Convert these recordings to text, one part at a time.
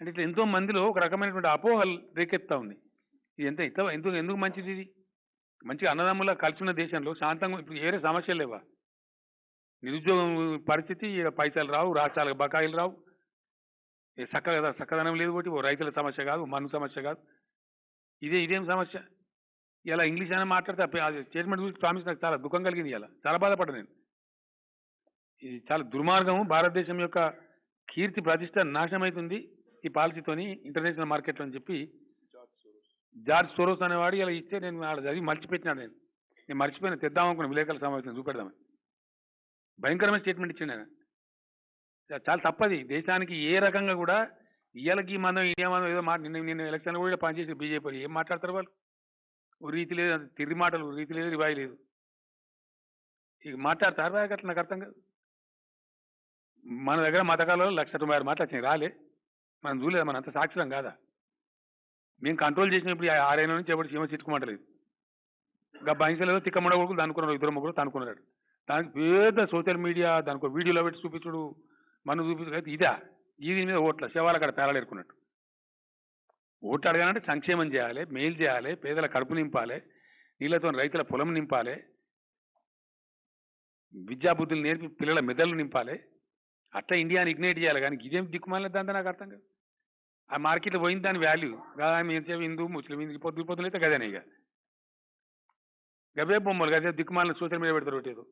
అంటే ఇట్లా ఎంతో మందిలో ఒక రకమైనటువంటి అపోహలు రేకెత్తా ఉంది. ఇది ఎంత ఎంత ఎందుకు ఎందుకు మంచిది ఇది? మంచిగా అన్నదమ్ముల కలిసిన దేశంలో శాంతంగా ఇప్పుడు ఏరే సమస్యలు లేవా? నిరుద్యోగం పరిస్థితి పైసలు రావు రాష్ట్రాలకు బకాయిలు రావు. చక్కగా చక్కదనం లేదు ఒకటి ఓ రైతుల సమస్య కాదు మన్ను సమస్య కాదు. ఇదే ఇదేం సమస్య? ఇలా ఇంగ్లీష్ అయినా మాట్లాడితే అది స్టేట్మెంట్ చూసి ప్రామిస్ నాకు చాలా దుఃఖం కలిగింది ఇలా. చాలా బాధపడ్డా నేను. ఇది చాలా దుర్మార్గం భారతదేశం యొక్క కీర్తి ప్రతిష్ట నాశనమవుతుంది ఈ పాలసీతోని ఇంటర్నేషనల్ మార్కెట్లో అని చెప్పి జార్జ్ సోరోస్. అనేవాడు ఇలా ఇస్తే నేను ఆడ చదివి మర్చిపెట్టినాడు నేను. నేను మర్చిపోయిన తెద్దామనుకున్న విలేకరుల సమావేశం చూపెడదామని. భయంకరమైన స్టేట్మెంట్ ఇచ్చిండు ఆయన. చా- చాలా తప్పది. దేశానికి ఏ రకంగా కూడా ఇయ్యాలకి మందం ఏ మందం ఏదో మాట నిన్న నిన్న ఎలక్షన్ కూడా పనిచేసి బీజేపీ ఏం మాట్లాడతారు వాళ్ళు? ఓ రీతి లేదు తిరిగి మాటలు రీతి లేదు రివాయి లేదు. ఇక మాట్లాడతారు? అట్లా నాకు అర్థం కాదు. మన దగ్గర మతకాలలో లక్ష తొంభై ఆరు మాటలు వచ్చినాయి రాలే. మనం చూడలేదు మన అంత సాక్షరం కాదా? మేము కంట్రోల్ చేసినప్పుడు ఆరేళ్ళ నుంచి ఎవరు సీమ చిట్టుకోమంటలేదు ఇంకా బహింసలో తిక్కమ్మడ కొడుకులు దానుకున్నారు ఇద్దరు ముగ్గురు తనుకున్నాడు దానికి పెద్ద సోషల్ మీడియా దానికి వీడియోలో పెట్టి చూపించుడు మనం చూపించడం అయితే ఇదా? ఈ దీని మీద ఓట్ల శవాల అక్కడ పేలాడేరుకున్నట్టు ఓట్లు అడగాలంటే సంక్షేమం చేయాలి మేలు చేయాలి పేదల కడుపు నింపాలి నీళ్ళతో రైతుల పొలం నింపాలి విద్యాబుద్ధులు నేర్పి పిల్లల మెదళ్ళు నింపాలి. అట్లా ఇండియాని ఇగ్నైట్ చేయాలి. కానీ ఇదేం దిక్కుమాలిన దాంతో నాకు అర్థం కాదు. ఆ మార్కెట్లో పోయింది దాని వాల్యూ. కాదా ఎంతసేపు హిందూ ముస్లిం హిందూ పొద్దు పొద్దులు అయితే గదేనే ఇక గవే బొమ్మలు గదే దిక్కుమాలిన సోషల్ మీడియా పెడతారు ఒకటి ఏదో.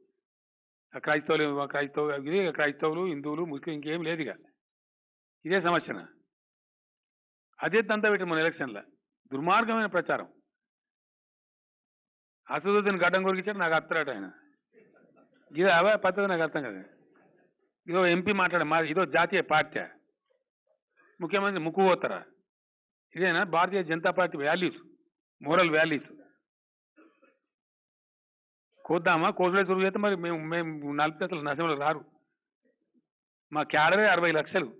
ఆ క్రైస్తవులు క్రైస్తవ ఇది క్రైస్తవులు హిందువులు ముస్లిం ఇంకేం లేదు ఇక ఇదే సమస్యన? అదే దంతా పెట్టి మన ఎలక్షన్లో. దుర్మార్గమైన ప్రచారం. అసదుద్దీన్ గడ్డం కొరికిచ్చాడు నాకు అత్తరాట ఆయన. ఇది అవే పద్ధతి నాకు అర్థం కదా. ఇదో ఎంపీ మాట్లాడే మా ఇదో జాతీయ పార్టీ. ముఖ్యమంత్రి ముక్కుపోతారా ఇదేనా? Bharatiya Janata party values moral values కోద్దామా? కోసలే సురుగు చేస్తే మరి మేము మేము నలభై అసలు నశంలో రారు. మా క్యాడరే అరవై లక్షలు.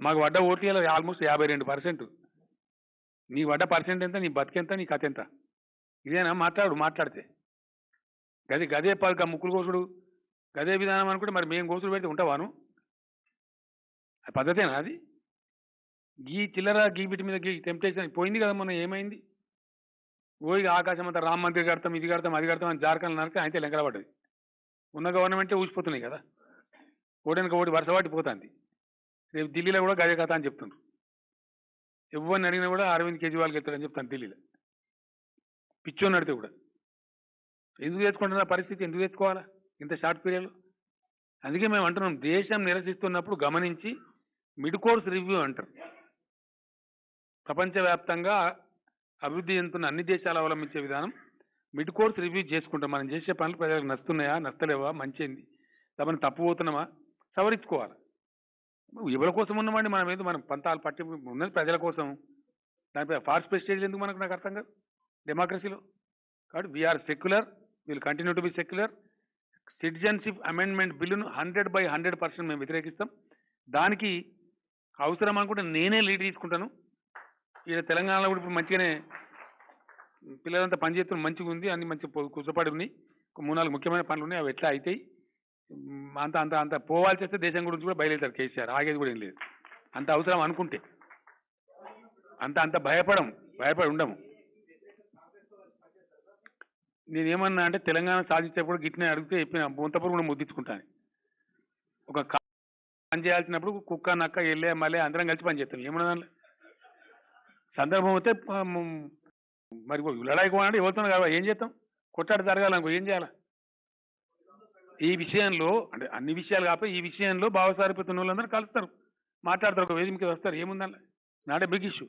మాకు పడ్డ ఓట్లు ఆల్మోస్ట్ యాభై రెండు పర్సెంట్ నీ పడ్డ పర్సెంట్ ఎంత? నీ బతికెంత నీ కథ ఎంత? ఇదేనా? మాట్లాడు మాట్లాడితే. గదే గదే పలక ముక్కులు కోసుడు. గదే విధానం అనుకుంటే మరి మేము కోసుడు పెడితే ఉంటావాను? అది పద్ధతేనా అది? గీ చిల్లర గీ బిటి మీద గీ టెంప్టేషన్ పోయింది కదా మొన్న ఏమైంది? ఓయి ఆకాశం అంతా రామ మందిర్ కడతాం ఇది కడతాం అది కడతాం అని జార్ఖండ్ నరక అయితే లెంకలబడ్డది ఉన్న గవర్నమెంటే ఊసిపోతున్నాయి కదా. ఓడెనక ఓడి వరుస పట్టి పోతుంది రేపు ఢిల్లీలో కూడా గదే కథ అని చెప్తున్నారు ఎవరిని అడిగినా కూడా అరవింద్ కేజ్రీవాల్కి వెళ్తాడని చెప్తాను ఢిల్లీలో. పిచ్చోని అడితే కూడా. ఎందుకు తెచ్చుకుంటున్న పరిస్థితి? ఎందుకు తెచ్చుకోవాలా ఇంత షార్ట్ పీరియడ్లో అందుకే మేము అంటున్నాం దేశం నిరసిస్తున్నప్పుడు గమనించి మిడ్ కోర్స్ రివ్యూ అంటారు. ప్రపంచవ్యాప్తంగా అభివృద్ధి చెందుతున్న అన్ని దేశాలు అవలంబించే విధానం మిడ్ కోర్స్ రివ్యూ చేసుకుంటాం. మనం చేసే పనులు ప్రజలకు నస్తున్నాయా నస్తలేవా మంచిది తమను తప్పుపోతున్నామా? సవరించుకోవాలి. ఎవరి కోసం ఉన్నామండి మనం ఏదో మనం పంతాలు పట్టి ఉన్నది ప్రజల కోసం? దానిపై ఫాస్ట్ ప్రెస్టేజ్ ఎందుకు మనకు నాకు అర్థం కాదు? డెమోక్రసీలో. కాబట్టి we are secular will continue to be secular. Citizenship amendment బిల్లును హండ్రెడ్ బై హండ్రెడ్ పర్సెంట్ మేము వ్యతిరేకిస్తాం. దానికి అవసరం అనుకుంటే నేనే లీడ్ తీసుకుంటాను. ఈడ తెలంగాణలో కూడా ఇప్పుడు మంచిగానే పిల్లలంతా పనిచేస్తున్న మంచిగా ఉంది అన్ని మంచి కుసపడి ఉన్నాయి మూడు నాలుగు ముఖ్యమైన పనులు ఉన్నాయి అవి ఎట్లా అవుతాయి అంత అంత అంత పోవాల్సి వస్తే దేశం గురించి కూడా బయలుదేరుతారు కేసీఆర్. ఆగేది కూడా ఏం లేదు. అంత అవసరం అనుకుంటే. అంత అంత భయపడము భయపడి ఉండము. నేనేమన్నా అంటే తెలంగాణ సాధించేటప్పుడు గిట్టిన అడిగితే చెప్పిన బొంతపురం కూడా ముద్దించుకుంటాను ఒక పని చేయాల్సినప్పుడు కుక్క నక్క వెళ్ళే మళ్ళీ అందరం కలిసి పని చేస్తాను ఏమన్నా దానిలో సందర్భం అయితే మరి లడాయి అంటే ఎవరితో కాబట్టి ఏం చేస్తాం? కొట్టాడు జరగాలనుకో ఏం చేయాలి? ఈ విషయంలో అంటే అన్ని విషయాలు కాకపోతే ఈ విషయంలో భావసారిపోతున్న వాళ్ళందరూ కలుస్తారు. మాట్లాడతారు ఒక వేదిక మీద వస్తారు. ఏముందని నాడే బిగ్ ఇష్యూ.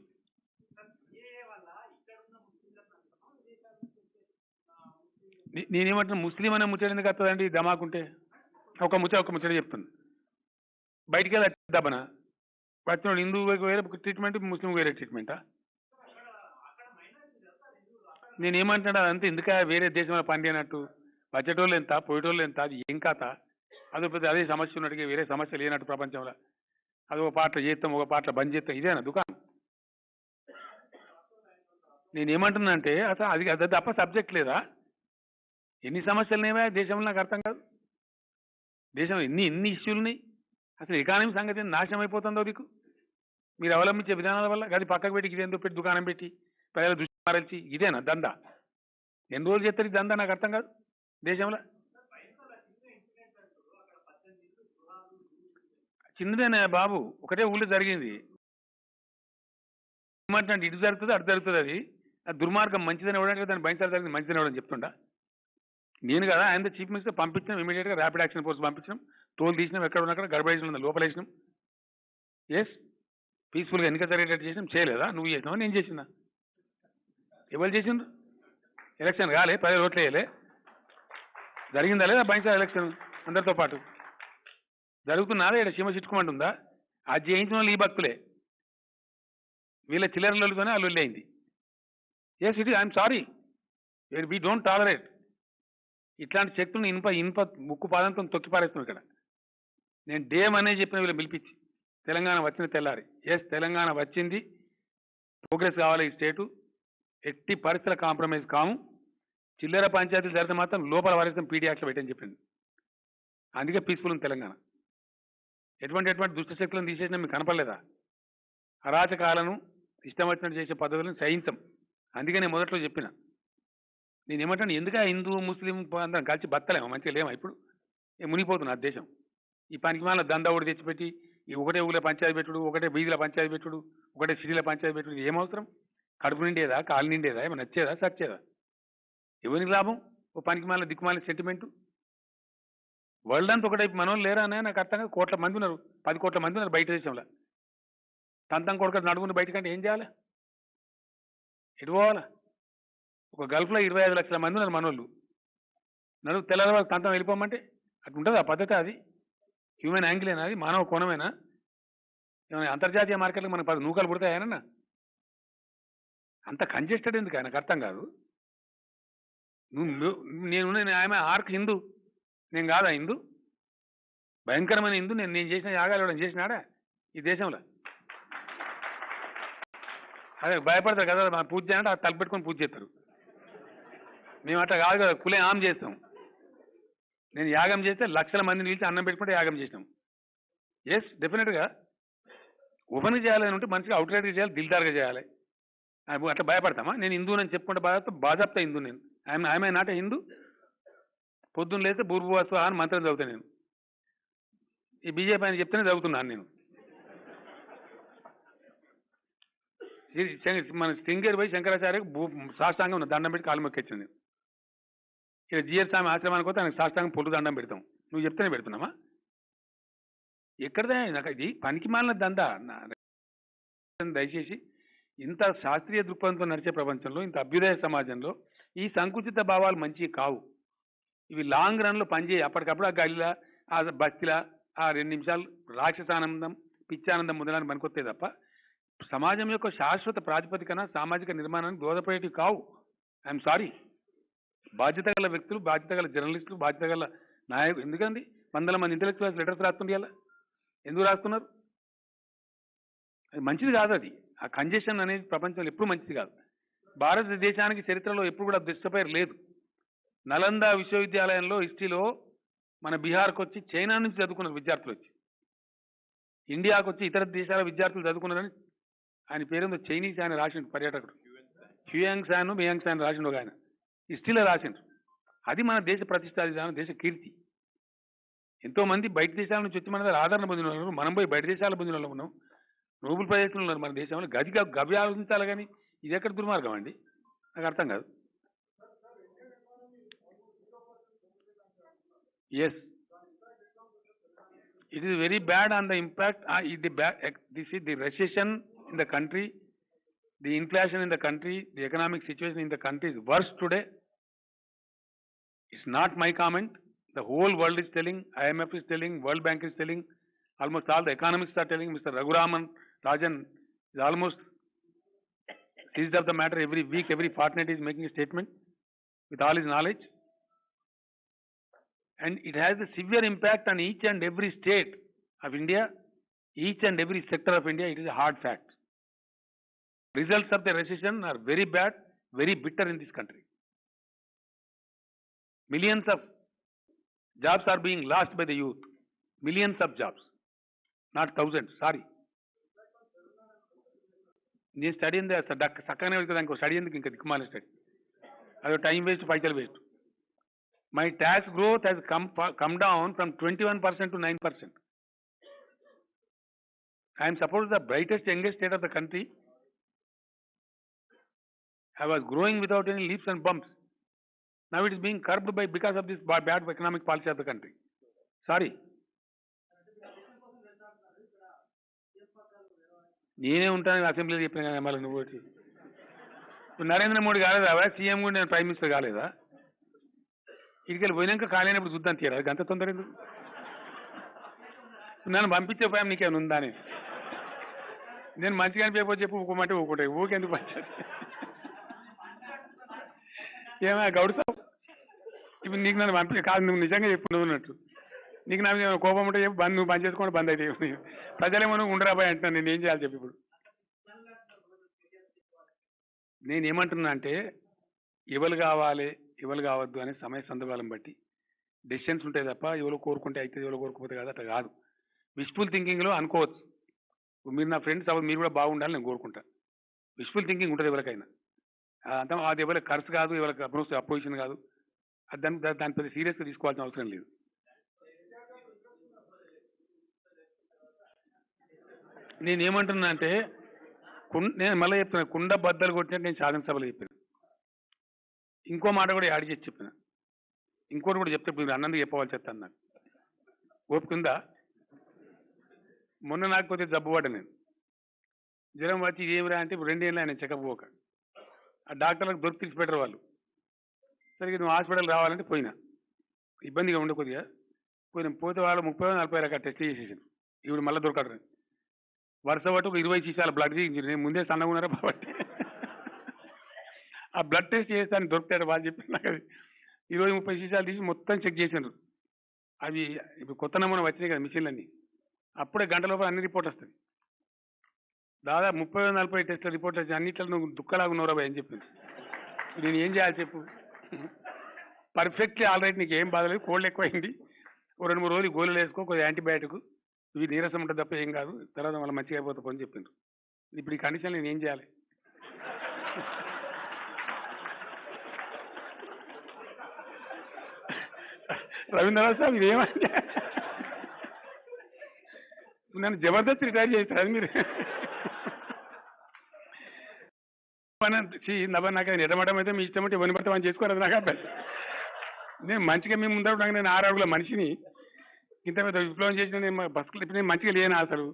నేనేమంటున్నా ముస్లిం అనే ముచ్చట ఎందుకు వస్తుందండి దమాకుంటే ఒక ముచ్చట ఒక ముచ్చట చెప్తుంది బయటికి వెళ్ళి దబన? వచ్చిన హిందువుకి వేరే ట్రీట్మెంట్ ముస్లిం వేరే ట్రీట్మెంటా? నేను ఏమంటున్నా అదంతా ఎందుక వేరే దేశంలో పని అయినట్టు వచ్చేటోళ్ళు ఎంత? పోయేటోళ్ళు ఎంత? అది ఏం కథ? అది పెద్ద అదే సమస్య ఉన్నట్టుగా వేరే సమస్య లేనట్టు ప్రపంచంలో. అది ఒక పాటలు చేస్తాం ఒక పాటలు బంద్ చేస్తాం ఇదేనా దుకాణం? నేనేమంటున్నా అంటే అసలు అది అది తప్ప సబ్జెక్ట్ లేదా? ఎన్ని సమస్యలు ఏమయ్యా దేశంలో నాకు అర్థం కాదు. దేశంలో ఎన్ని ఎన్ని ఇష్యూలు ఉన్నాయి? అసలు ఎకానమీ సంగతి నాశనం అయిపోతుందో దిక్కు మీరు అవలంబించే విధానాల వల్ల అది పక్కకు పెట్టి ఇదేందో పెట్టి దుకాణం పెట్టి ప్రజల దృష్టి మారల్చి ఇదేనా దందా? ఎన్ని రోజులు చేస్తారు ఈ దందా? నాకు అర్థం కాదు. దేశంలో చిన్నదేనా బాబు? ఒకటే ఊళ్ళో జరిగింది. ఏమంటే ఇటు జరుగుతుంది? అటు జరుగుతుంది అది? ఆ దుర్మార్గం మంచిదని ఇవ్వడానికి దాన్ని భయంకర జరిగింది మంచిదని ఇవ్వడం చెప్తుండా? నేను కదా ఆయన చీఫ్ మినిస్టర్ పంపించాం ఇమీడియట్గా ర్యాపిడ్ యాక్షన్ ఫోర్స్ పంపించాం తోలు తీసినాం ఎక్కడ ఉన్నా గడబడేసిన ఉంది లోపల ఎస్ పీస్ఫుల్గా ఎన్నిక జరిగేటట్టు చేసినాం. చేయలేదా? నువ్వు చేసినావా? నేను చేసినా. ఎవరు చేసిండ్రు? ఎలక్షన్ కాలే పది ఓట్లు వేయలే. జరిగిందా లేదా భయంకర ఎలక్షన్ అందరితో పాటు. జరుగుతున్నదా? ఇక్కడ సీమ చిట్టుకోమంటుందా? అది చేయించిన వాళ్ళు ఈ భక్తులే. వీళ్ళ చిల్లరలతోనే వాళ్ళు అయింది. Yes it I'm sorry we don't tolerate ఇట్లాంటి శక్తులను ఇనుప ఇనుప ముక్కు పాదంతో తొక్కి పారేస్తున్నారు ఇక్కడ. నేను డేమ్ అనే చెప్పిన వీళ్ళు పిలిపించి తెలంగాణ వచ్చిన తెల్లారి. ఎస్ తెలంగాణ వచ్చింది. ప్రోగ్రెస్ కావాలి ఈ స్టేటు. ఎట్టి పరిస్థితుల కాంప్రమైజ్ కాము. చిల్లర పంచాయతీలు జరిగితే మాత్రం లోపల వారేస్తాం పీడీ యాక్ట్లో పెట్టని చెప్పింది. అందుకే పీస్ఫుల్ ఉంది తెలంగాణ. ఎటువంటి ఎటువంటి దుష్టశక్తులను తీసేసినా మీకు కనపడలేదా? అరాచకాలను ఇష్టం వచ్చినట్టు చేసే పద్ధతులను సహించం. అందుకే నేను మొదట్లో చెప్పిన. నేను ఏమంటాను ఎందుక హిందూ ముస్లిం అందరం కలిసి బతలేము మంచిగా లేమా ఇప్పుడు. మునిగిపోతున్నా ఆ దేశం ఈ పనికి మాల దందా ఒకటి తెచ్చిపెట్టి ఈ ఒకటే ఊళ్ళో పంచాయతీ పెట్టుడు ఒకటే వీధిలో పంచాయతీ పెట్టుడు ఒకటే సిటీలో పంచాయతీ పెట్టుడు ఏం అవసరం కడుపు నిండేదా కాలు నిండేదా ఏమైనా నచ్చేదా సచ్చేదా? ఎవరికి లాభం? ఓ పనికి మాల దిక్కుమాల సెంటిమెంటు? వరల్డ్ అంతా ఒకటే మనోళ్ళు లేరా అనే నాకు అర్థం కోట్ల మంది ఉన్నారు. పది కోట్ల మంది ఉన్నారు బయట దేశంలో. తంతం కొడుకు నడుగుని బయటకంటే ఏం చేయాలి? ఎటు పోవాలా? ఒక గల్ఫ్లో ఇరవై ఐదు లక్షల మంది ఉన్నారు మనోళ్ళు. నడుగు తెల్లారి వాళ్ళకి తంతం వెళ్ళిపోమంటే అటు ఉంటుంది ఆ పద్ధతి అది. హ్యూమన్ యాంగిలేనా అది? మానవ కోణమేనా? ఏమైనా అంతర్జాతీయ మార్కెట్లకు మనకు పది నూకలు పుడతాయనన్నా అంత కంజెస్టెడ్ ఎందుకు? ఆయనకు అర్థం కాదు. నువ్వు నేను ఆమె ఆర్క్ హిందూ. నేను కాదా హిందూ? భయంకరమైన హిందూ. నేను నేను చేసిన యాగాలు ఇవ్వడం చేసినాడా ఈ దేశంలో? అదే భయపడతారు కదా పూజ చేయాలంటే అది తలపెట్టుకొని పూజ చేస్తారు. మేము అట్లా కాదు కదా కులే ఆమ్ చేస్తాం. నేను యాగం చేస్తే లక్షల మందిని పిలిచి అన్నం పెట్టుకుంటే యాగం చేసినాం. ఎస్ డెఫినెట్గా ఓపెన్గా చేయాలని ఉంటే మంచిగా అవుట్లెట్గా చేయాలి దిల్దార్గా చేయాలి. అట్లా భయపడతామా? నేను హిందూ అని చెప్పుకుంటే బాధ బాజాప్తా హిందూ నేను. ఆమె ఆమె నాట హిందూ. పొద్దున్న లేస్తే బూర్భువాసు అని మంత్రం చదువుతాను నేను. ఈ బీజేపీ అని చెప్తేనే చదువుతున్నాను నేను. మన శృంగేరి పోయి శంకరాచార్యకు భూ సాష్టాంగం ఉన్న దండం పెట్టి కాలు మొక్కించింది ఇక్కడ ఇక స్వామి ఆశ్రమానికి పోతే ఆయనకు సాష్టాంగం పొట్టు దండం పెడతాం. నువ్వు చెప్తేనే పెడుతున్నామా? ఎక్కడదే నాకు ఇది పనికి మాలిన దందా నా- దయచేసి ఇంత శాస్త్రీయ దృక్పథంతో నడిచే ప్రపంచంలో ఇంత అభ్యుదయ సమాజంలో ఈ సంకుచిత భావాలు మంచివి కావు. ఇవి లాంగ్ రన్లో పనిచేయి. అప్పటికప్పుడు ఆ గలిలా ఆ బస్తిలా ఆ రెండు నిమిషాలు రాక్షసానందం పిచ్చానందం మొదలని పనికొస్తే తప్ప సమాజం యొక్క శాశ్వత ప్రాతిపదికన సామాజిక నిర్మాణానికి దోహదపడేటివి కావు. I'm sorry. బాధ్యత గల వ్యక్తులు బాధ్యత గల జర్నలిస్టులు బాధ్యత గల నాయకులు. ఎందుకండి? వందల మంది ఇంటలెక్చువల్స్ లెటర్స్ రాస్తుంది అలా ఎందుకు రాస్తున్నారు? అది మంచిది కాదు అది. ఆ కంజెషన్ అనేది ప్రపంచంలో ఎప్పుడు మంచిది కాదు. భారతదేశానికి చరిత్రలో ఎప్పుడు కూడా దుష్టపేరు లేదు. నలంద విశ్వవిద్యాలయంలో హిస్టరీలో మన బీహార్కి వచ్చి చైనా నుంచి చదువుకున్నారు విద్యార్థులు వచ్చి. ఇండియాకు వచ్చి ఇతర దేశాల విద్యార్థులు చదువుకున్నారని ఆయన పేరుందో చైనీస్ ఆయన రాసిండు పర్యాటకుడు. హ్యూయాంగ్ శాన్ మియాంగ్ శాన్ రాసిండు ఒక ఆయన. హిస్టరీలో రాసిండ్రు అది మన దేశ ప్రతిష్టాధిదానం దేశ కీర్తి. ఎంతోమంది బయట దేశాల నుంచి వచ్చి మన దగ్గర ఆదరణ పొందిన వాళ్ళు మనం పోయి బయట దేశాల పొందిన వాళ్ళు ఉన్నాం. నోబుల్ ప్రదేశంలో ఉన్నారు మన దేశంలో గది గవి ఆలోచించాలి కానీ ఇది ఎక్కడ దుర్మార్గం అండి? నాకు అర్థం కాదు. Yes it is very bad on the impact it the the this ec- the is in the country the inflation in the country, the economic situation in the country is worse today. It's not my comment. The whole world is telling, IMF is telling, World Bank is telling, almost all the economists are telling, Mr. Raghuraman Rajan is almost seized of the matter every week, every fortnight is making a statement with all his knowledge. And it has a severe impact on each and every state of India, each and every sector of India, it is a hard fact. Results of the recession are very bad, very bitter in this country. Millions of jobs are being lost by the youth, millions of jobs. Not thousand sorry నేను study ఏంది చక్కగానే కదా ఇంకో study ఎందుకు ఇంకా దిక్కుమాలి study అదో time waste పైసలు waste my tax growth has come come down from twenty one percent to nine percent I'm suppose the brightest youngest state of the country I was growing without any leaps and bumps. Now it is being curbed by because of this bad economic policy of the country. Sorry. నేనే ఉంటాను అసెంబ్లీలో చెప్పిన కానీ MLA నువ్వు వచ్చి. ఇప్పుడు నరేంద్ర మోడీ కాలేదా CM కూడా నేను ప్రైమ్ మినిస్టర్ కాలేదా? ఇక్కడికి పోయినాక కాలేనప్పుడు చూద్దాం తీరా? అది అంత తొందర ఎందుకు? నన్ను పంపించే భయం నీకేమైనా ఉందా నేను మంచిగా అనిపించకపోతే చెప్పు ఊకోమంటే ఊకుంటాయి ఊకెందుకు పంచాలి? ఏమా గౌడ్ సాబ్. ఇప్పుడు నీకు నన్ను పంపి కాదు నువ్వు నిజంగా చెప్పు నువ్వు ఉన్నట్టు నీకు నా మీద కోపం ఉంటే చెప్పి బంద్ నువ్వు బంద్ చేసుకోండి బంద్ అయితే ప్రజలేమో నువ్వు ఉండరాబాయ్ అంటున్నాను నేను ఏం చేయాలి చెప్పి ఇప్పుడు. నేను ఏమంటున్నా అంటే ఎవరు కావాలి ఎవరు కావద్దు అనే సమయ సందర్భాలను బట్టి డెసిషన్స్ ఉంటాయి తప్ప ఎవరు కోరుకుంటే అయితే ఎవరు కోరుకోపోతే కాదు అట్లా కాదు. విష్ఫుల్ థింకింగ్లో అనుకోవచ్చు. మీరు నా ఫ్రెండ్స్ అవ్వదు మీరు కూడా బాగుండాలి నేను కోరుకుంటాను విష్ఫుల్ థింకింగ్ ఉంటుంది ఎవరికైనా. అంతా అది ఎవరికి ఖర్చు కాదు ఎవరికి అప్రోచ్ అపోజిషన్ కాదు. దాని దాని పెద్ద సీరియస్గా తీసుకోవాల్సిన అవసరం లేదు. నేను ఏమంటున్నా అంటే నేను మళ్ళీ చెప్తున్నా కుండ బద్దలు కొట్టినట్టు నేను శాసనసభలో చెప్పాను. ఇంకో మాట కూడా యాడ్ చేసి చెప్పిన. ఇంకోటి కూడా చెప్తే ఇప్పుడు అన్నందుకు చెప్పవాలి చెప్తాను నాకు ఓపుకుందా మొన్న నాకు కొద్దిగా జబ్బు పడ్డా నేను. జ్వరం వచ్చి ఏమిరా అంటే ఇప్పుడు రెండేళ్ళు ఆయన చెకప్ పోక. ఆ డాక్టర్లకు దొరికి పెట్టరు వాళ్ళు. సరిగ్గా నువ్వు హాస్పిటల్ రావాలంటే పోయినా. ఇబ్బందిగా ఉండే కొద్దిగా. పోయినా పోతే వాళ్ళు ముప్పై నలభై రకాల టెస్ట్ చేసేసాను ఇప్పుడు మళ్ళీ దొరకడు వరుస పట్టు ఒక ఇరవై సీసాల బ్లడ్ తీయించారు నేను ముందే సన్నగా ఉన్నారా కాబట్టి ఆ బ్లడ్ టెస్ట్ చేస్తాను దొరుకుతాడు వాళ్ళు చెప్పి నాకు అది ఇరవై ముప్పై సీసాలు తీసి మొత్తం చెక్ చేశారు అవి ఇప్పుడు కొత్త నమూనా వచ్చినాయి కదా మిషన్లన్నీ. అప్పుడే గంటలోపల అన్ని రిపోర్ట్ వస్తుంది దాదాపు ముప్పై నలభై టెస్ట్ల రిపోర్ట్ వచ్చి అన్నిట్లో నువ్వు దుఃఖలాగా ఉన్నారా అని చెప్పింది. నేను ఏం చేయాలి చెప్పు? పర్ఫెక్ట్లీ ఆల్రైట్ నీకు ఏం బాధలేదు కోల్డ్ ఎక్కువైంది. ఓ రెండు మూడు రోజులు గోళీలు వేసుకో కొద్దిగా యాంటీబయాటిక్. ఇవి నీరసం ఉంటుంది తప్ప ఏం కాదు. తర్వాత మళ్ళీ మంచిగా అయిపోతుంది అని చెప్పింది ఇప్పుడు ఈ కండిషన్ నేను ఏం చేయాలి? రవీంద్రనాథ్ సార్ ఇది ఏమంటే నన్ను జబర్దస్త్ రిటైర్ చేస్తారు అది మీరు పని నవ్వ నాకు అది ఎడమడం అయితే మీ ఇష్టం అంటే ఇవ్వని పడితే మనం చేసుకోరు నాకు అభ్యాసం నేను మంచిగా మేము ముందర ఉండగా నేను ఆరు అడుగుల మనిషిని. ఇంత పెద్ద విప్లవం చేసిన నేను మా బస్సులు ఇప్పుడు నేను మంచిగా లేను అసలు.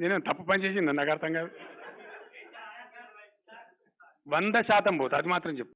నేను తప్పు పని చేసింది నాకు అర్థం కాదు. వంద శాతం పోతా అది మాత్రం చెప్పు.